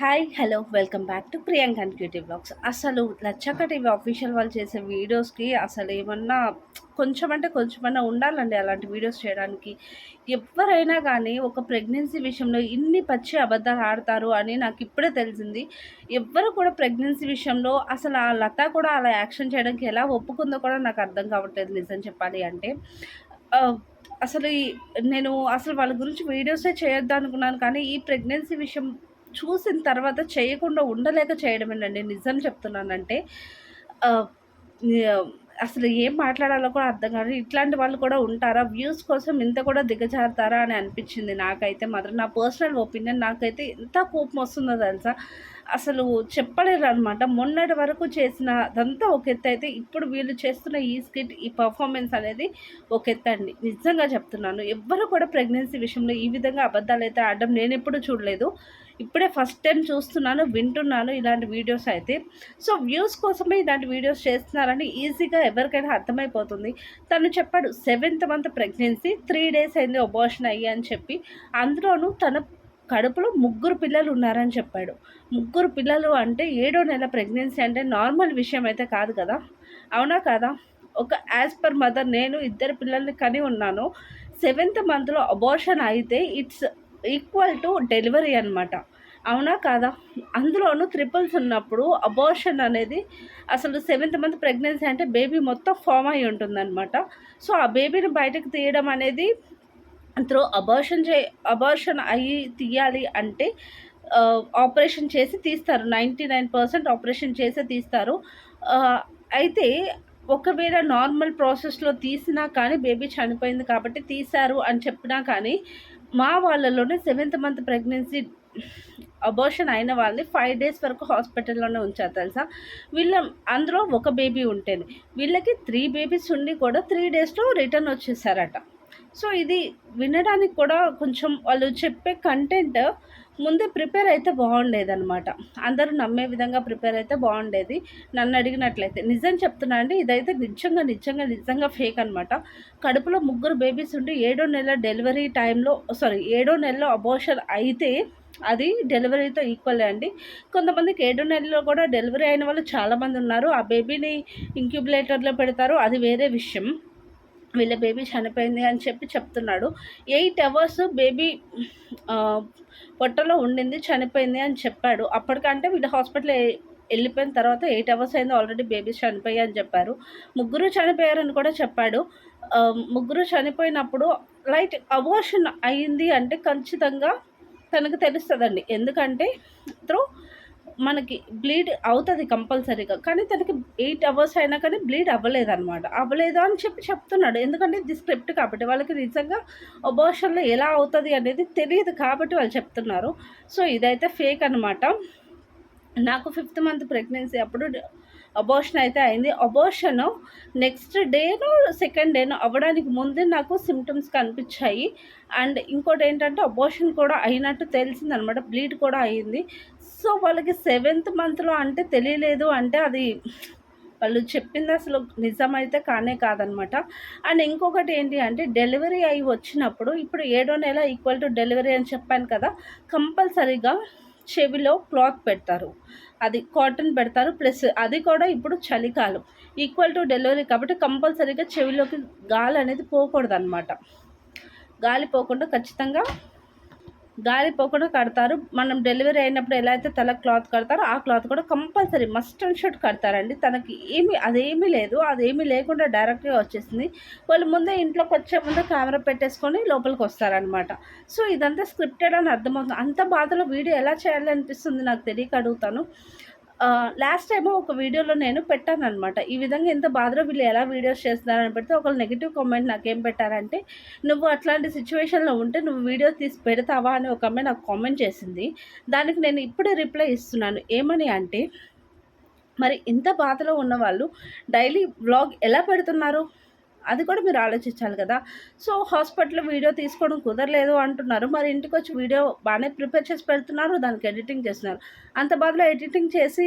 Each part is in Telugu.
Hi hello welcome back to Priyanka and cutie blogs. అసలు లచ్చక్క టీవీ ఆఫీషియల్ వాళ్ళు చేసే వీడియోస్కి అసలు ఏమన్నా కొంచెం అంటే కొంచెమన్నా ఉండాలండి అలాంటి వీడియోస్ చేయడానికి. ఎవరైనా కానీ ఒక ప్రెగ్నెన్సీ విషయంలో ఇన్ని పచ్చి అబద్ధాలు ఆడతారు అని నాకు ఇప్పుడే తెలిసింది. ఎవ్వరు కూడా ప్రెగ్నెన్సీ విషయంలో అసలు ఆ లత కూడా అలా యాక్షన్ చేయడానికి ఎలా ఒప్పుకుందో కూడా నాకు అర్థం కావట్లేదు నిజం చెప్పాలి అంటే. అసలు ఈ- నేను అసలు వాళ్ళ గురించి వీడియోసే చేయొద్దు అనుకున్నాను కానీ ఈ ప్రెగ్నెన్సీ విషయం చూసిన తర్వాత చేయకుండా ఉండలేక చేయడమేనండి. నిజం చెప్తున్నానంటే అసలు ఏం మాట్లాడాలో కూడా అర్థం కాదు. ఇట్లాంటి వాళ్ళు కూడా ఉంటారా? వ్యూస్ కోసం ఇంత కూడా దిగజారుతారా అని అనిపించింది నాకైతే మాత్రం. నా పర్సనల్ ఒపీనియన్ నాకైతే ఎంత కోపం వస్తుందో తెలుసా? అసలు చెప్పలేరు అనమాట మొన్నటి వరకు చేసిన అదంతా ఒక ఎత్తు అయితే ఇప్పుడు వీళ్ళు చేస్తున్న ఈ స్కిట్ ఈ పర్ఫార్మెన్స్ అనేది ఒక ఎత్తు అండి నిజంగా చెప్తున్నాను ఎవ్వరు కూడా ప్రెగ్నెన్సీ విషయంలో ఈ విధంగా అబద్ధాలు అయితే ఆడడం నేను ఎప్పుడు చూడలేదు. ఇప్పుడే ఫస్ట్ టైం చూస్తున్నాను వింటున్నాను ఇలాంటి వీడియోస్ అయితే. సో వ్యూస్ కోసమే ఇలాంటి వీడియోస్ చేస్తున్నారని ఈజీగా ఎవరికైనా అర్థమైపోతుంది. తను చెప్పాడు seventh month pregnancy three days అయింది అబార్షన్ అయ్యి అని చెప్పి. అందులోనూ తన కడుపులో ముగ్గురు పిల్లలు ఉన్నారని చెప్పాడు. ముగ్గురు పిల్లలు అంటే ఏడో నెల ప్రెగ్నెన్సీ అంటే నార్మల్ విషయం అయితే కాదు కదా? అవునా కాదా? ఒక యాజ్ పర్ మదర్ నేను ఇద్దరు పిల్లల్ని కని ఉన్నాను. సెవెంత్ మంత్లో అబార్షన్ అయితే ఇట్స్ ఈక్వల్ టు డెలివరీ అనమాట అవునా కాదా? అందులోనూ ట్రిపుల్స్ ఉన్నప్పుడు అబోర్షన్ అనేది అసలు సెవెంత్ మంత్ ప్రెగ్నెన్సీ అంటే బేబీ మొత్తం ఫామ్ అయి ఉంటుందన్నమాట. సో ఆ బేబీని బయటకు తీయడం అనేది త్రో అబార్షన్ చే అబార్షన్ అయ్యి తీయాలి అంటే ఆపరేషన్ చేసి తీస్తారు. నైంటీ నైన్ పర్సెంట్ ఆపరేషన్ చేసే తీస్తారు. అయితే ఒకవేళ నార్మల్ ప్రాసెస్లో తీసినా కానీ బేబీ చనిపోయింది కాబట్టి తీశారు అని చెప్పినా కానీ మా వాళ్ళలోనే సెవెంత్ మంత్ ప్రెగ్నెన్సీ అబోర్షన్ అయిన వాళ్ళని ఫైవ్ డేస్ వరకు హాస్పిటల్లోనే ఉంచారు తెలుసా? వీళ్ళ అందులో ఒక బేబీ ఉంటేనే వీళ్ళకి త్రీ బేబీస్ ఉండి కూడా త్రీ డేస్లో రిటర్న్ వచ్చేసారట. సో ఇది వినడానికి కూడా కొంచెం వాళ్ళు చెప్పే కంటెంట్ ముందే ప్రిపేర్ అయితే బాగుండేదన్నమాట. అందరూ నమ్మే విధంగా ప్రిపేర్ అయితే బాగుండేది. నన్ను అడిగినట్లయితే నిజం చెప్తున్నా అండి ఇదైతే నిజంగా నిజంగా నిజంగా ఫేక్ అనమాట కడుపులో ముగ్గురు బేబీస్ ఉండి ఏడో నెల డెలివరీ టైంలో సారీ ఏడో నెలలో అబోషన్ అయితే అది డెలివరీతో ఈక్వల్ అండి. కొంతమందికి ఏడో నెలలో కూడా డెలివరీ అయిన వాళ్ళు చాలామంది ఉన్నారు. ఆ బేబీని ఇంక్యుబులేటర్లో పెడతారు. అది వేరే విషయం. వీళ్ళ బేబీ చనిపోయింది అని చెప్పి చెప్తున్నాడు. ఎయిట్ అవర్స్ బేబీ పొట్టలో ఉండింది చనిపోయింది అని చెప్పాడు. అప్పటికంటే వీళ్ళు హాస్పిటల్ వెళ్ళిపోయిన తర్వాత ఎయిట్ అవర్స్ అయింది ఆల్రెడీ బేబీస్ చనిపోయాయి అని చెప్పారు. ముగ్గురు చనిపోయారని కూడా చెప్పాడు. ముగ్గురు చనిపోయినప్పుడు లైట్ అబోషన్ అయింది అంటే ఖచ్చితంగా తనకు తెలుస్తుందండి. ఎందుకంటే త్రూ మనకి బ్లీడ్ అవుతుంది కంపల్సరీగా. కానీ తనకి ఎయిట్ అవర్స్ అయినా కానీ బ్లీడ్ అవ్వలేదు అనమాట అవ్వలేదు అని చెప్పి చెప్తున్నాడు. ఎందుకంటే ఇది స్క్రిప్ట్ కాబట్టి వాళ్ళకి నిజంగా అబోషన్లో ఎలా అవుతుంది అనేది తెలియదు కాబట్టి వాళ్ళు చెప్తున్నారు. సో ఇదైతే ఫేక్ అనమాట నాకు ఫిఫ్త్ మంత్ ప్రెగ్నెన్సీ అప్పుడు అబోషన్ అయితే అయింది. అబోషన్ నెక్స్ట్ డేను సెకండ్ డేను అవ్వడానికి ముందే నాకు సిమ్టమ్స్ కనిపించాయి. అండ్ ఇంకోటి ఏంటంటే అబోషన్ కూడా అయినట్టు తెలిసిందనమాట బ్లీడ్ కూడా అయింది. సో వాళ్ళకి సెవెంత్ మంత్లో అంటే తెలియలేదు అంటే అది వాళ్ళు చెప్పింది అసలు నిజమైతే కానే కాదనమాట. అండ్ ఇంకొకటి ఏంటి అంటే డెలివరీ అయి వచ్చినప్పుడు ఇప్పుడు ఏడో నెల ఈక్వల్ టు డెలివరీ అని చెప్పాను కదా కంపల్సరీగా చెవిలో క్లాత్ పెడతారు. అది కాటన్ పెడతారు ప్లస్ అది కూడా ఇప్పుడు చలికాలం. ఈక్వల్ టు డెలివరీ కాబట్టి కంపల్సరీగా చెవిలోకి గాలి అనేది పోకూడదు అనమాట గాలి పోకుండా ఖచ్చితంగా గాలి పోకుండా కడతారు. మనం డెలివరీ అయినప్పుడు ఎలా అయితే తల క్లాత్ కడతారో ఆ క్లాత్ కూడా కంపల్సరీ మస్ట్ అండ్ షుడ్ కడతారండి. తనకి ఏమీ అదేమీ లేదు. అదేమీ లేకుండా డైరెక్ట్గా వచ్చేసింది. వాళ్ళు ముందే ఇంట్లోకి వచ్చే ముందే కెమెరా పెట్టేసుకొని లోపలికి వస్తారనమాట సో ఇదంతా స్క్రిప్టెడ్ అని అర్థమవుతుంది. అంత బాధలో వీడియో ఎలా చేయాలి అనిపిస్తుంది నాకు తెలియక అడుగుతాను. లాస్ట్ టైం ఒక వీడియోలో నేను పెట్టాను అనమాట ఈ విధంగా ఎంత బాధలో వీళ్ళు ఎలా వీడియోస్ చేస్తున్నారని పెడితే ఒకళ్ళు నెగిటివ్ కామెంట్ నాకేం పెట్టారంటే నువ్వు అట్లాంటి సిచ్యువేషన్లో ఉంటే నువ్వు వీడియో తీసి పెడతావా? అని ఒక అమ్మాయి నాకు కామెంట్ చేసింది. దానికి నేను ఇప్పుడే రిప్లై ఇస్తున్నాను. ఏమని అంటే మరి ఇంత బాధలో ఉన్న వాళ్ళు డైలీ వ్లాగ్ ఎలా పెడుతున్నారు? అది కూడా మీరు ఆలోచించాలి కదా. సో హాస్పిటల్లో వీడియో తీసుకోవడం కుదరలేదు అంటున్నారు. మరి ఇంటికి వచ్చి వీడియో బాగానే ప్రిపేర్ చేసి పెడుతున్నారు దానికి ఎడిటింగ్ చేస్తున్నారు. అంత బాధలో ఎడిటింగ్ చేసి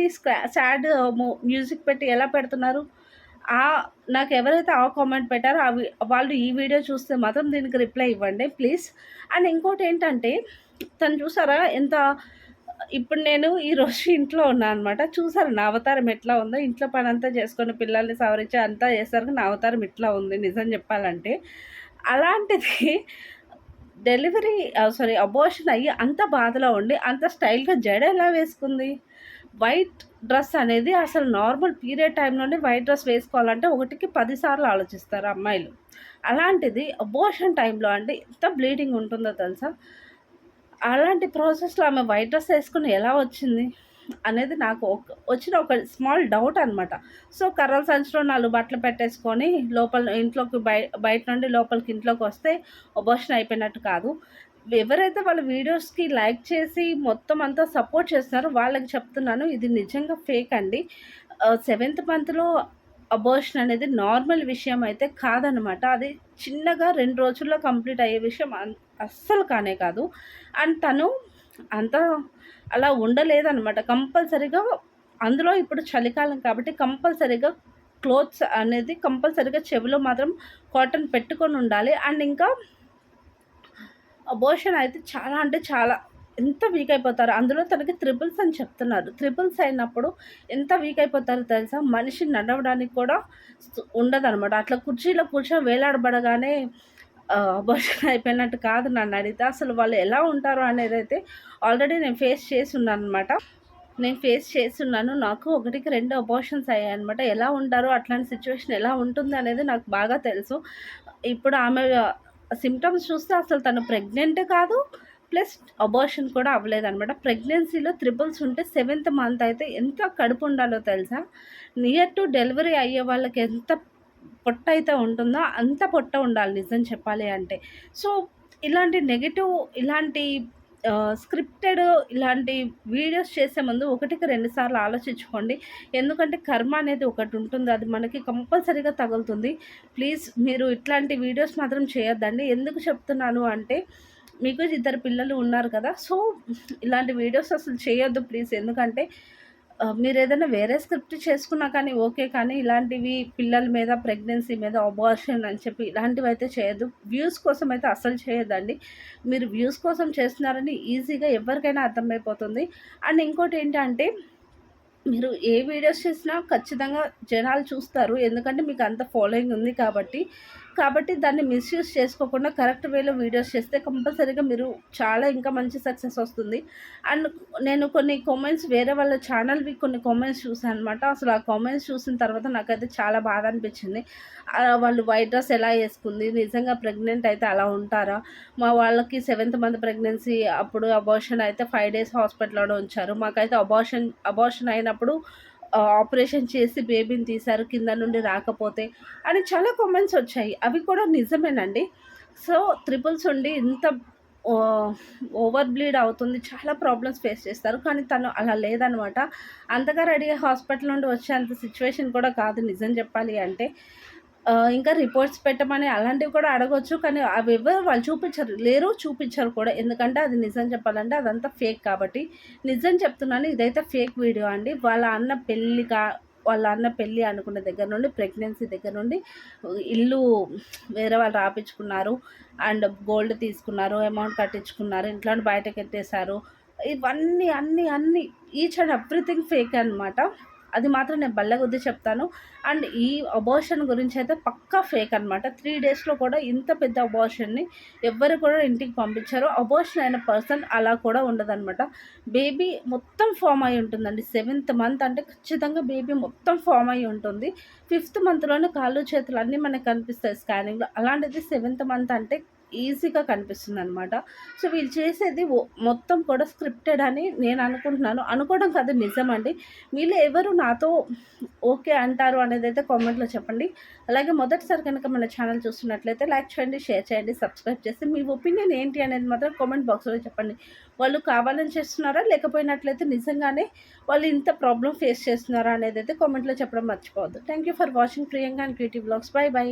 సాడ్ మ్యూజిక్ పెట్టి ఎలా పెడుతున్నారు? ఆ నాకు ఎవరైతే ఆ కామెంట్ పెట్టారో అవి వాళ్ళు ఈ వీడియో చూస్తే మాత్రం దీనికి రిప్లై ఇవ్వండి ప్లీజ్. అండ్ ఇంకోటి ఏంటంటే తను చూసారా ఎంత ఇప్పుడు నేను ఈరోజు ఇంట్లో ఉన్నా అనమాట చూసారు నా అవతారం ఎట్లా ఉందో? ఇంట్లో పని అంతా చేసుకొని పిల్లల్ని సవరించి అంతా చేసరికి నా అవతారం ఇట్లా ఉంది నిజం చెప్పాలంటే. అలాంటిది డెలివరీ సారీ అబోషన్ అయ్యి అంత బాధలో ఉండి అంత స్టైల్గా జడ ఎలా వేసుకుంది? వైట్ డ్రెస్ అనేది అసలు నార్మల్ పీరియడ్ టైంలోనే వైట్ డ్రెస్ వేసుకోవాలంటే ఒకటికి పదిసార్లు ఆలోచిస్తారు అమ్మాయిలు. అలాంటిది అబోషన్ టైంలో అంటే ఎంత బ్లీడింగ్ ఉంటుందో తెలుసా? అలాంటి ప్రాసెస్లో ఆమె వైట్ డ్రెస్ వేసుకుని ఎలా వచ్చింది అనేది నాకు ఒక వచ్చిన ఒక స్మాల్ డౌట్ అనమాట సో కర్రల సంచిలో నాలుగు బట్టలు పెట్టేసుకొని లోపల ఇంట్లోకి బయ బయట నుండి లోపలికి ఇంట్లోకి వస్తే అబోషన్ అయిపోయినట్టు కాదు. ఎవరైతే వాళ్ళ వీడియోస్కి లైక్ చేసి మొత్తం అంతా సపోర్ట్ చేస్తున్నారో వాళ్ళకి చెప్తున్నాను ఇది నిజంగా ఫేక్ అండి. సెవెంత్ మంత్లో అబోషన్ అనేది నార్మల్ విషయం అయితే కాదనమాట అది చిన్నగా రెండు రోజుల్లో కంప్లీట్ అయ్యే విషయం అస్సలు కానే కాదు. అండ్ తను అంత అలా ఉండలేదనమాట కంపల్సరీగా అందులో ఇప్పుడు చలికాలం కాబట్టి కంపల్సరీగా క్లోత్స్ అనేది కంపల్సరీగా చెవిలో మాత్రం కాటన్ పెట్టుకొని ఉండాలి. అండ్ ఇంకా అబోషన్ అయితే చాలా అంటే చాలా ఎంత వీక్ అయిపోతారు అందులో తనకి త్రిపుల్స్ అని చెప్తున్నారు. త్రిపుల్స్ అయినప్పుడు ఎంత వీక్ అయిపోతారో తెలుసా? మనిషి నడవడానికి కూడా ఉండదనమాట అట్లా కుర్చీలో కూర్చొని వేలాడబడగానే అబోషన్ అయిపోయినట్టు కాదు నన్ను అడిగితే. అసలు వాళ్ళు ఎలా ఉంటారు అనేది అయితే ఆల్రెడీ నేను ఫేస్ చేసి ఉన్నాను అనమాట నేను ఫేస్ చేస్తున్నాను నాకు ఒకటికి రెండు అబోషన్స్ అయ్యాయి అనమాట ఎలా ఉంటారు అట్లాంటి సిచ్యువేషన్ ఎలా ఉంటుంది అనేది నాకు బాగా తెలుసు. ఇప్పుడు ఆమె సిమ్టమ్స్ చూస్తే అసలు తను ప్రెగ్నెంట్ కాదు ప్లస్ అబార్షన్ కూడా అవ్వలేదన్నమాట. ప్రెగ్నెన్సీలో త్రిపుల్స్ ఉంటే సెవెంత్ మంత్ అయితే ఎంత కడుపు ఉండాలో తెలుసా? నియర్ టు డెలివరీ అయ్యే వాళ్ళకి ఎంత పొట్ట అయితే ఉంటుందో అంత పొట్ట ఉండాలి నిజం చెప్పాలి అంటే. సో ఇలాంటి నెగిటివ్ ఇలాంటి స్క్రిప్టెడ్ ఇలాంటి వీడియోస్ చేసే ముందు ఒకటికి రెండు సార్లు ఆలోచించుకోండి. ఎందుకంటే కర్మ అనేది ఒకటి ఉంటుంది. అది మనకి కంపల్సరీగా తగులుతుంది. ప్లీజ్ మీరు ఇట్లాంటి వీడియోస్ మాత్రం చేయొద్దండి. ఎందుకు చెప్తున్నాను అంటే మీకు ఇద్దరు పిల్లలు ఉన్నారు కదా సో ఇలాంటి వీడియోస్ అసలు చేయొద్దు ప్లీజ్ ఎందుకంటే మీరు ఏదైనా వేరే స్క్రిప్ట్ చేసుకున్నా కానీ ఓకే కానీ ఇలాంటివి పిల్లల మీద ప్రెగ్నెన్సీ మీద అబార్షన్ అని చెప్పి ఇలాంటివి అయితే చేయొద్దు. వ్యూస్ కోసం అయితే అసలు చేయొద్దండి. మీరు వ్యూస్ కోసం చేస్తున్నారని ఈజీగా ఎవరికైనా అర్థమైపోతుంది. అండ్ ఇంకోటి ఏంటంటే మీరు ఏ వీడియోస్ చేసినా ఖచ్చితంగా జనాలు చూస్తారు. ఎందుకంటే మీకు అంత ఫాలోయింగ్ ఉంది కాబట్టి కాబట్టి దాన్ని మిస్యూజ్ చేసుకోకుండా కరెక్ట్ వేలో వీడియోస్ చేస్తే కంపల్సరీగా మీరు చాలా ఇంకా మంచి సక్సెస్ వస్తుంది. అండ్ నేను కొన్ని కామెంట్స్ వేరే వాళ్ళ ఛానల్వి కొన్ని కామెంట్స్ చూసాను అనమాట అసలు ఆ కామెంట్స్ చూసిన తర్వాత నాకైతే చాలా బాధ అనిపించింది. వాళ్ళు వైట్ డ్రెస్ ఎలా వేసుకుంది? నిజంగా ప్రెగ్నెంట్ అయితే అలా ఉంటారా? మా వాళ్ళకి సెవెంత్ మంత్ ప్రెగ్నెన్సీ అప్పుడు అబార్షన్ అయితే ఫైవ్ డేస్ హాస్పిటల్లో ఉంచారు. మాకైతే అబార్షన్ అబార్షన్ అయినప్పుడు ఆపరేషన్ చేసి బేబీని తీశారు కింద నుండి రాకపోతే అని చాలా కామెంట్స్ వచ్చాయి. అవి కూడా నిజమేనండి. సో త్రిపుల్స్ ఉండి ఇంత ఓవర్ బ్లీడ్ అవుతుంది చాలా ప్రాబ్లమ్స్ ఫేస్ చేస్తారు. కానీ తను అలా లేదనమాట. అంతగా రెడీ హాస్పిటల్ నుండి వచ్చేంత సిచ్యువేషన్ కూడా కాదు నిజం చెప్పాలి అంటే. ఇంకా రిపోర్ట్స్ పెట్టమని అలాంటివి కూడా అడగొచ్చు కానీ అవి ఎవరు వాళ్ళు చూపించరు లేరు చూపించరు కూడా. ఎందుకంటే అది నిజం చెప్పాలంటే అదంతా ఫేక్ కాబట్టి. నిజం చెప్తున్నాను ఇదైతే ఫేక్ వీడియో అండి. వాళ్ళ అన్న పెళ్ళి కా వాళ్ళ అన్న పెళ్ళి అనుకున్న దగ్గర నుండి ప్రెగ్నెన్సీ దగ్గర నుండి ఇల్లు వేరే వాళ్ళు రాపించుకున్నారు అండ్ గోల్డ్ తీసుకున్నారు అమౌంట్ కట్టించుకున్నారు ఇంట్లో బయటకు ఎత్తేసారు ఇవన్నీ అన్నీ అన్నీ ఈచ్ అండ్ ఎవ్రీథింగ్ ఫేక్ అనమాట అది మాత్రం నేను బల్లగొద్ది చెప్తాను. అండ్ ఈ అబోర్షన్ గురించి అయితే పక్కా ఫేక్ అనమాట త్రీ డేస్లో కూడా ఇంత పెద్ద అబోర్షన్ని ఎవ్వరు కూడా ఇంటికి పంపించారు. అబోర్షన్ అయిన పర్సన్ అలా కూడా ఉండదనమాట బేబీ మొత్తం ఫామ్ అయి ఉంటుందండి. సెవెంత్ మంత్ అంటే ఖచ్చితంగా బేబీ మొత్తం ఫామ్ అయి ఉంటుంది. ఫిఫ్త్ మంత్లోనే కాళ్ళు చేతులు అన్నీ మనకు కనిపిస్తాయి స్కానింగ్లో అలాంటిది సెవెంత్ మంత్ అంటే ఈజీగా కనిపిస్తుంది అనమాట సో వీళ్ళు చేసేది మొత్తం కూడా స్క్రిప్టెడ్ అని నేను అనుకుంటున్నాను. అనుకోవడం కాదు నిజమండి. వీళ్ళు ఎవరు నాతో ఓకే అంటారు అనేది అయితే కామెంట్లో చెప్పండి. అలాగే మొదటిసారి కనుక మన ఛానల్ చూస్తున్నట్లయితే లైక్ చేయండి షేర్ చేయండి సబ్స్క్రైబ్ చేసి మీ ఒపీనియన్ ఏంటి అనేది మాత్రం కామెంట్ బాక్స్లో చెప్పండి. వాళ్ళు కావాలని చేస్తున్నారా? లేకపోయినట్లయితే నిజంగానే వాళ్ళు ఇంత ప్రాబ్లం ఫేస్ చేస్తున్నారా అనేది అయితే కామెంట్లో చెప్పడం మర్చిపోవద్దు. Thank you for watching Priyanka and creative blogs. Bye bye.